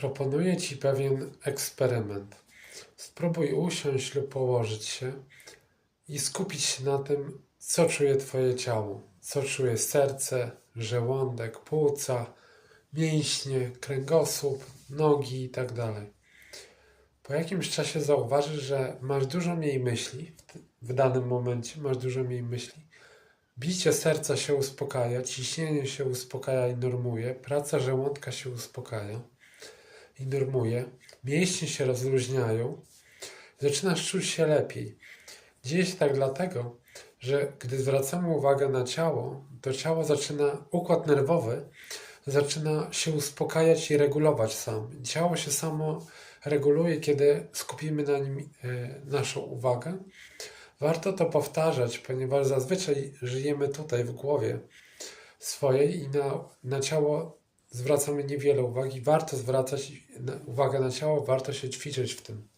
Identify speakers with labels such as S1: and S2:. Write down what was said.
S1: Proponuję Ci pewien eksperyment. Spróbuj usiąść lub położyć się i skupić się na tym, co czuje Twoje ciało, co czuje serce, żołądek, płuca, mięśnie, kręgosłup, nogi itd. Po jakimś czasie zauważysz, że masz dużo mniej myśli w danym momencie, masz dużo mniej myśli. Bicie serca się uspokaja, ciśnienie się uspokaja i normuje, praca żołądka się uspokaja i normuje, mięśnie się rozluźniają, zaczynasz czuć się lepiej. Dzieje się tak dlatego, że gdy zwracamy uwagę na ciało, to ciało zaczyna, układ nerwowy zaczyna się uspokajać i regulować sam. Ciało się samo reguluje, kiedy skupimy na nim e, naszą uwagę. Warto to powtarzać, ponieważ zazwyczaj żyjemy tutaj w głowie swojej i na, na ciało zwracamy niewiele uwagi. Warto zwracać uwagę na ciało, warto się ćwiczyć w tym.